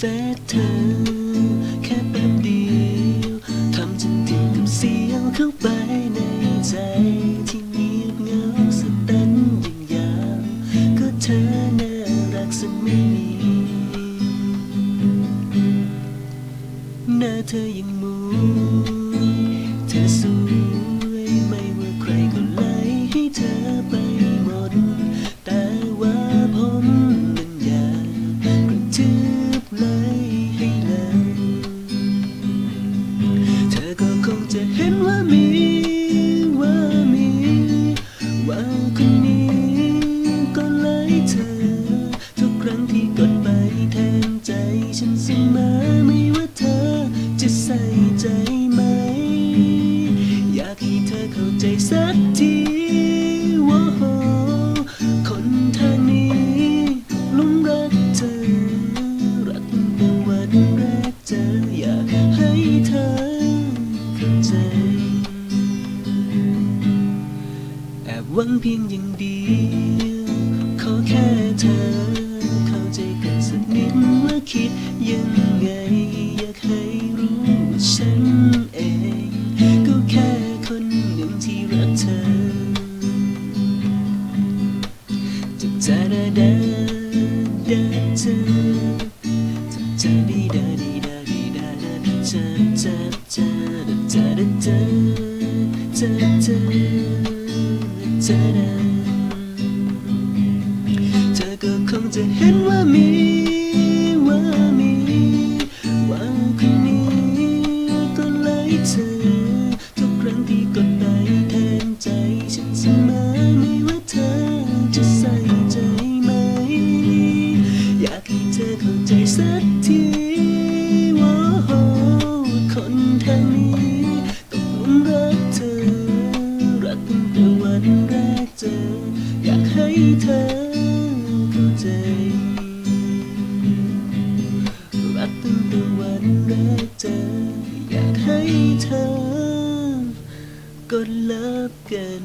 เธอ แค่แป๊บเดียวทำฉันถึงกับเสียวเข้าไปในใจ ที่เงียบเหงาสกตันยิ่งยาวก็เธอน่ารักสักไม่มีหน้าเธอยังมุยเธอสวย ฉันเสมอไม่ว่าเธอจะใส่ใจไหม อยากให้เธอเข้าใจสักทีว่าโหคนทางนี้ลุ่มรักเธอ รักตั้งแต่วันแรกเจออยากให้เธอเข้าใจแอบหวังเพียงอย่างเดียว อยากให้รู้ฉันเอง ก็แค่คนหนึ่งที่รักเธอจะจาดาดาดาเธอจะจาดีดาดีดาดีดาดาจาจาจาดาจาดาจาจาจาจาดาเธอก็คงจะเห็นว่ามี สักทีว่าหคนทางนี้ตกลุมรักเธอ รักตั้งแต่วันแรกเจอ อยากให้เธอเข้าใจ รักตั้งแต่วันแรกเจอ อยากให้เธอกดลิฟกัน